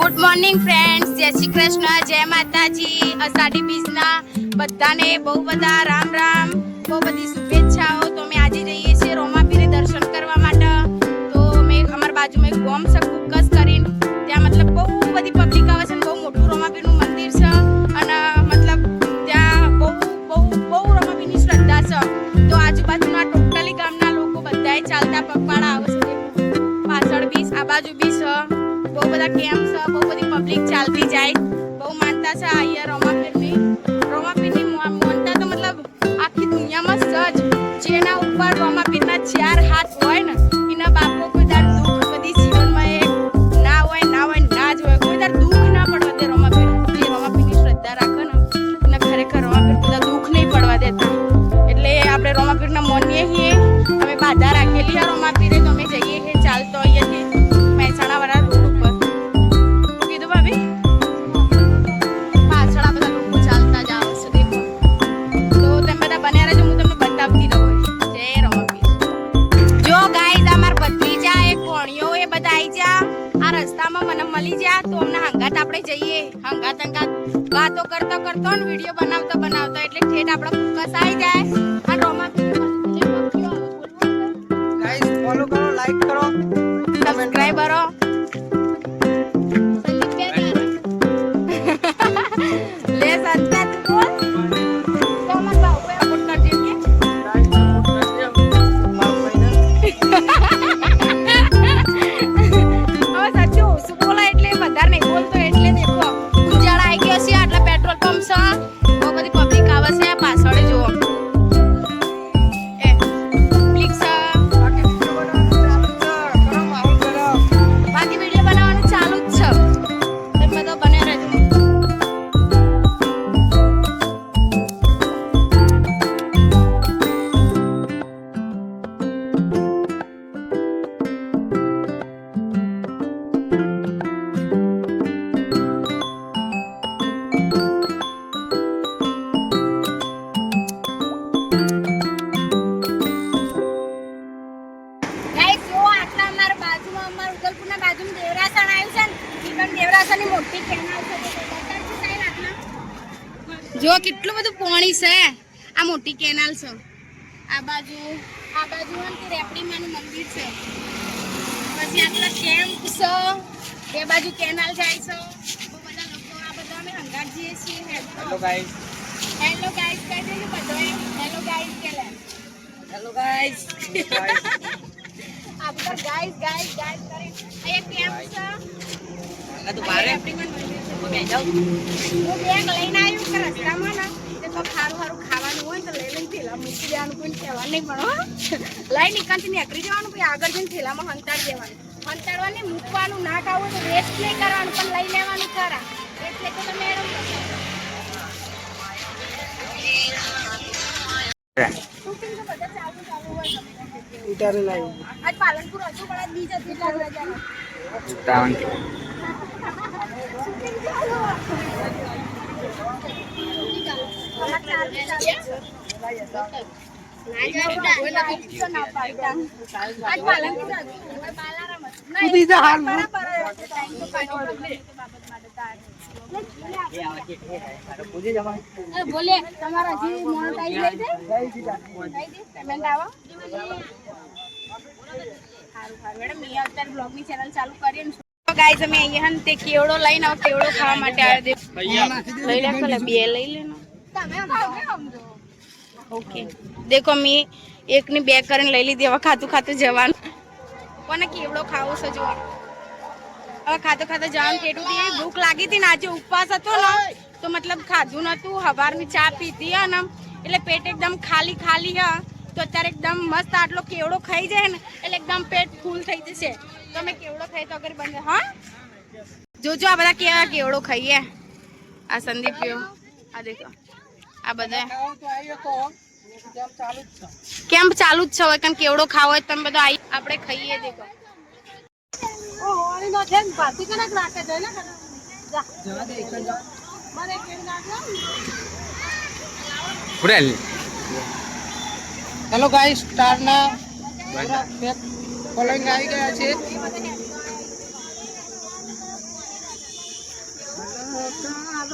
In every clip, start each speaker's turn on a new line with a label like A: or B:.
A: Good morning friends જય શ્રી કૃષ્ણ, જય માતાજી. અષાઢી બીજના બધાને બહુ બધા રામ રામ, બહુ બધી શુભેચ્છાઓ. તો અમે આજે જઈએ છીએ રોમાપીરે દર્શન કરવા માટે. તો મેં અમારા બાજુમાં એક ગોમ છે, કુકસ કરીને. ત્યાં મતલબ બહુ બધી પબ્લિક આવે છે બહુ મોટું રોમાપીરનું મંદિર છે. અને મતલબ ત્યાં બહુ બહુ બહુ રોમાપીરની શ્રદ્ધા છે. તો આજુબાજુના ટોટલી ગામના લોકો બધાએ ચાલતા પગપાળા આવે છે. પાછળ બી, આ બાજુ બી છે. બહુ બધા કેમ્પ છે, બહુ બધી પબ્લિક ચાલતી જાય. બહુ માનતા છે અહીંયા રોમાપીરની. રોમાપીરની માનતા તો મતલબ આખી દુનિયામાં સજ જેના ઉપર રોમાપીરના ચાર હાથ હોય ને, એના બાપો આવી જા. આ રસ્તામાં મને મળી જા. તો અમને હંગાત આપણે જઈએ. હંગાત હંગાત વાતો કરતો કરતો ને વીડિયો બનાવતો બનાવતો એટલે ઠેઠ આપણે ફોકસ આવી જાય. અને રોમાપીર
B: ગાઈસ ફોલો કરો લાઈક કરો.
A: સબસ્ક્રાઇબરો લે સંતા જો કેટલું બધું પાણી છે? આ મોટી કેનાલ છે. આ બાજુ આ બાજુ આમ તે રેપડીમાનું મંદિર છે. પછી આટલા કેમ્પ છે. એ બાજુ કેનાલ જાય છે. બહુ બધા લોકો આ બધા અમે હંગાત જઈએ છીએ
B: હેલો ગાઈસ
A: હેલો ગાઈસ કહી દેજો બધાએ હેલો ગાઈસ કે લે.
B: હેલો ગાઈસ
A: આ બધા ગાઈસ ગાઈસ ગાઈસ કરી. અહીંયા કેમ્પ છે.
B: આ તો બે
A: હું બેગ લઈને આવ્યું કે રસ્તામાં ને તે તો ખારું ખારું ખાવાનું હોય ને તો લઈ લઈને થેલા મૂકી દેવાનું કોઈ કહેવાનું નહીં પણ. લઈ નીકળતી નીકળી જવાનું પછી આગળ જઈને થેલામાં હંતાડી દેવાનું. હંતાડવાનું નહીં, મૂકવાનું ના ખાવું તો વેસ્ટ નહીં કરવાનું પણ લઈ લેવાનું ખરા. એટલે તો તમે.
B: ઉતારે
A: આજ પાલનપુર હતું પણ આજ બીજ બોલે તમારા જે મોનેટાઈઝ લઈ દે પેમેન્ટ આવો સારું સારું. મેડમ મેં અત્યારે બ્લોગની ચેનલ ચાલુ કરી ને ગાઈઝ અમે અહીંયા તે કેવડો લઈને આવો કેવડો ખાવા માટે આવ્યો દે લઈ લે, પેલા બે લઈ લે ઓકે. દેખો મેં એકની બે કરીને લઈ લીધી, હવે ખાતું ખાતું જવાનું. કોને કેવડો ખાવો છે જો હવે ખાતો ખાતો જવાનું કેટલું હતી ભૂખ લાગી હતી ને, આજે ઉપવાસ હતો ને, તો મતલબ ખાધું નતું હવારની ચા પીધી હે ને, એટલે પેટ એકદમ ખાલી ખાલી હા. તો અત્યારે એકદમ મસ્ત આટલો કેવડો ખાઈ જાય ને, એટલે એકદમ પેટ ફૂલ થઈ જશે. તો અમે કેવડો ખાઈ તો અગર બંધ હા? જોજો આ બધા કેવા કેવડો ખાઈએ. આ સંદીપીઓ આ દેખો. આ બધા.
B: ખાઓ તો આવ્યો તો જેમ ચાલુ જ છે
A: કેમ્પ ચાલુ જ છે હવે? કારણ કેવડો ખાવો હોય તો તમે બધો આઈ આપણે ખાઈએ દેખો.
B: જવા દે એક જ જાવ
C: ફુરેલ
B: હેલો ગાઈસ સ્ટારના ફોલોઈંગ આવી ગયા છે પેલા ભાઈ છે જે રે બાબા પેલા ન્યા ન્યા.
A: આ બધા જીએ તે જીએ
B: લે તમે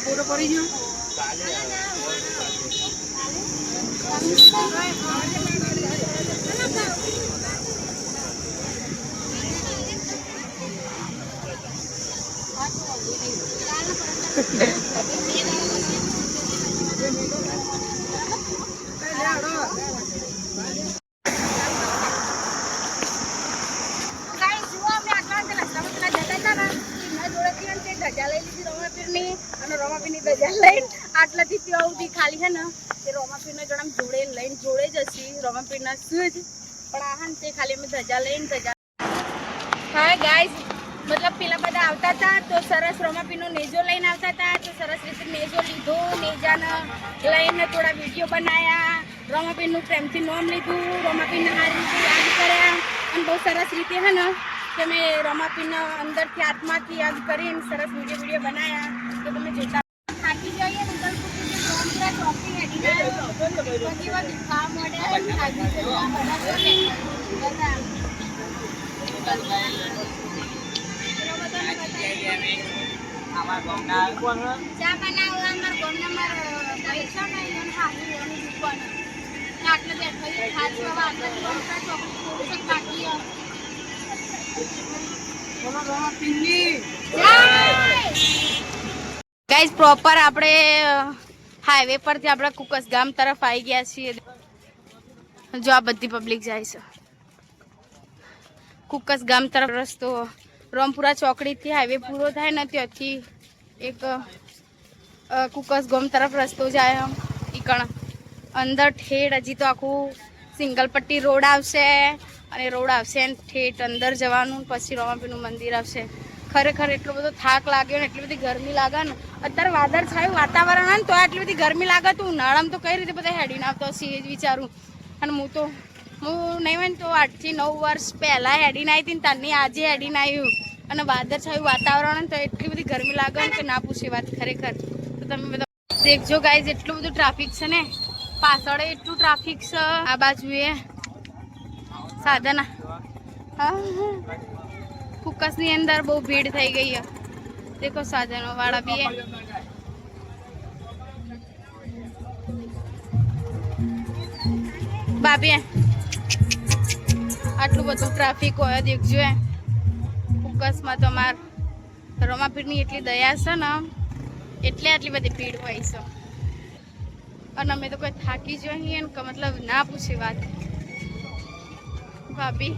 B: ફોટો પડી ગયો
A: ગાઈસ જુઓ અમે આટલા અંતે રસ્તામાં પેલા જતા હતા ને એમના જોડેથી ને તે ધજા લઈ લીધી રોમાપીરની. અને રોમાપીરની ધજા લઈને આટલાથી ત્યાં સુધી ખાલી છે ને, એ રોમાપીરને આમ જોડે લઈને જોડે જ હશી, રોમાપીરના શું જ પણ આ હે તે ખાલી અમે ધજા લઈને ધજા હા ગાય મતલબ પેલા બધા આવતા હતા તો સરસ રોમાપીનો નેજો લઈને આવતા હતા, તો સરસ રીતે નેજો લીધો, નેજાને લઈને થોડા વીડિયો બનાયા રોમાપીનું પ્રેમથી નોમ લીધું રોમાપીને સારી રીતે યાદ કર્યા, અને બહુ સરસ રીતે હે ને કે મેં રોમાપીને અંદરથી આત્માથી યાદ કરીને સરસ વીડિયો વીડિયો બનાયા તો તમે જોતા થાકી જઈએ ને તો પૂરા ચોકી હેડી જાય બધી વાર ખાવા મળે થાકી જઈએ આ બધા જોડે બધા ચા બનાવવા અમાર ગામના માર ભાઈ છે ને એને હાથું એની દુકાન ને આટલે બેઠો છે ખાસ બાબા આટલે ચોકડા ચોકડી થોડું છે બાકી
B: બોલો રોમા પિન્ની
A: ગાઈઝ પ્રોપર આપણે હાઈવે પરથી આપણે કુકસ ગામ તરફ આવી ગયા છીએ. જો આ બધી પબ્લિક જાય છે. કુકસ ગામ તરફ રસ્તો, રોમપુરા ચોકડીથી હાઈવે પૂરો થાય ને ત્યાંથી એક કુકસ ગામ તરફ રસ્તો જાય આમ ઈકણ અંદર ઠેડ, હજી તો આખું સિંગલ પટ્ટી રોડ આવશે. અને રોડ આવશે ને ઠેઠ અંદર જવાનું, પછી રોમાપીનું મંદિર આવશે. ખરેખર એટલો બધો થાક લાગ્યો ને, એટલી બધી ગરમી લાગે ને. અત્યારે વાદળ છાયું વાતાવરણ હોય ને, તો આટલી બધી ગરમી લાગે તો. ઉનાળામાં તો કઈ રીતે બધા હેડીને આવતો હશે એ જ વિચારું. અને હું તો, હું નહીં હોય ને તો આઠથી નવ વર્ષ પહેલાં હેડીને આવી હતી ને, તારની આજે હેડીને આવ્યું અને વાદળ છાયું વાતાવરણ તો એટલી બધી ગરમી લાગે કે ના પૂછે વાત ખરેખર. તો તમે બધા દેખજો ગાઈઝ એટલું બધું ટ્રાફિક છે ને. પાછળ એટલું ટ્રાફિક છે. આ બાજુએ સાધના. ફુકસની અંદર બહુ ભીડ થઈ ગઈ છે. દેખો સાધનો વાળા બી. ભાભી આટલું બધું ટ્રાફિક હોય દેખજો એ. ફુકસમાં તો અમાર રમાપીરની એટલી દયા છે ને એટલે આટલી બધી ભીડ હોય છે. અને અમે તો કોઈ થાકી જોઈએ ને કે મતલબ ના પૂછી વાત. ભાભી.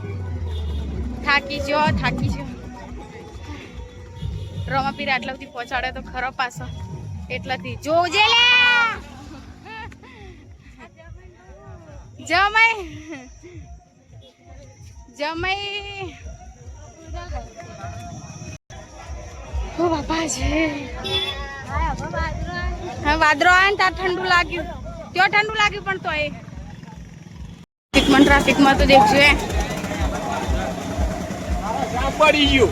A: થાકી જો થાકી જો રમાપીર આટલા સુધી પહોંચાડે તો ખરો પાછો. એટલાથી. જોજે લે! જમાઈ. જમાઈ. ઓ બાપા છે હા, વાદળો આવે ને ત્યાં ઠંડુ લાગ્યું. ત્યાં ઠંડુ લાગ્યું પણ તો ટ્રાફિકમાં ટ્રાફિકમાં તો દેખજો એ
B: પડી ગયો.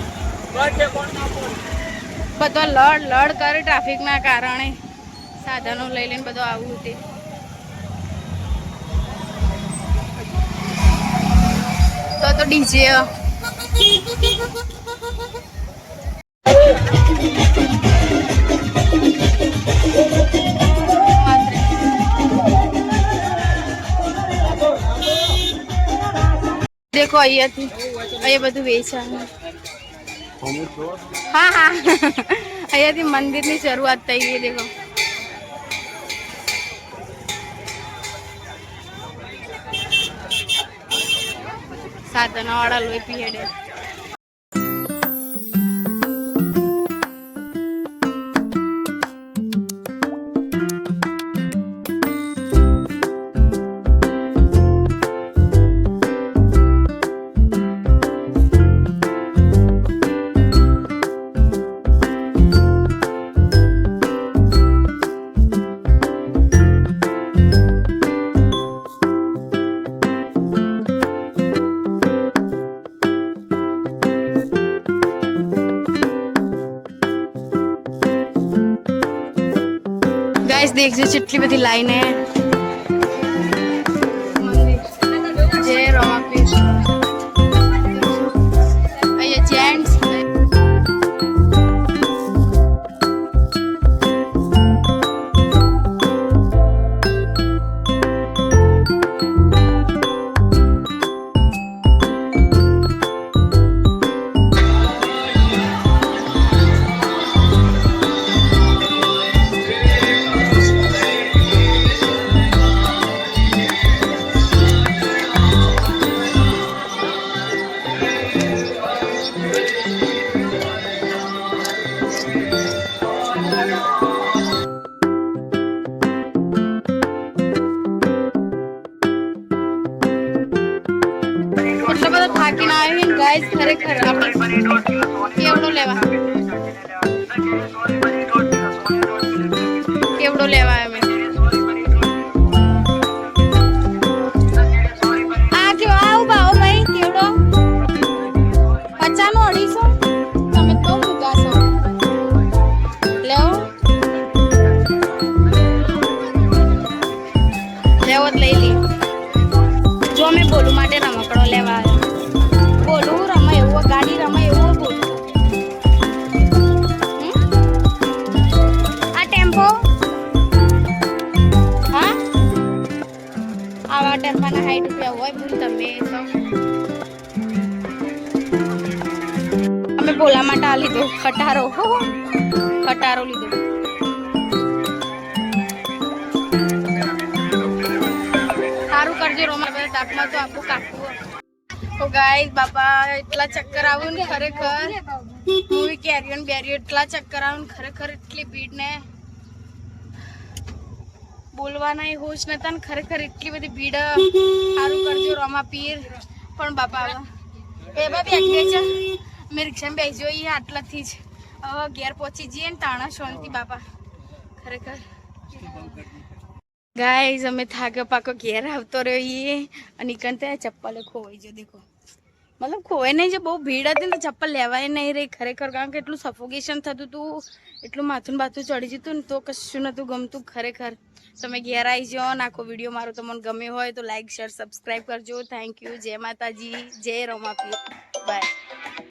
A: બધો લડ લડ કરે ટ્રાફિકના કારણે. સાધનો લઈ લઈને બધું આવું તે. તો તો ડીજે. દેખો અહીંયાથી અહીંયા બધું વેચાય હા હા અહીંયાથી મંદિરની શરૂઆત થઈ ગઈ દેખો સાધનો વાળા લોહી પીએડે દેખજો કેટલી બધી લાઈન એટલો બધો થાકીને આવી કેવડો લેવા? કેવડો લેવા ટેમ્પાના રૂપિયા હોય, પણ તમે અમે બોલા માટે આ લીધો ખટારો, હો ખટારો લીધો. સારું કરજો રોમા બધા તાપમાં તો આપું કાઢવું તો ગાય બાપા, એટલા ચક્કર આવું ને ખરેખર. હું કેરિયન બેરિયન એટલા ચક્કર આવું ખરેખર, એટલી ભીડ ને બોલવાના હોશ નતા ને ખરેખર એટલી બધી ભીડ સારું કરજો રોમા પીર. પણ બાપા એ બાબી આટલે છે મેં રિક્ષામાં બેસી જોઈએ આટલાથી જ. હવે ઘેર પહોંચી જઈએ ને તાણા શાંતિ બાપા. ખરેખર. ગાય અમે થાક પાકો ઘેર આવતો રહ્યો અને ત્યાં ચપ્પલે ખોવાઈ જો દેખો. મતલબ કોઈ નહીં જે બહુ ભીડ હતી ને ચપ્પલ લેવાય નહીં રહી ખરેખર, કારણ કે એટલું સફોકેશન થતું હતું એટલું માથું બાથું ચડી જતું ને તો કશું નહોતું ગમતું ખરેખર. તમે ઘેર આવી જાઓ ને આખો વીડિયો મારો તમને ગમ્યો હોય તો લાઈક શેર સબસ્ક્રાઈબ કરજો. થેન્ક યુ જય માતાજી. જય રમાપી બાય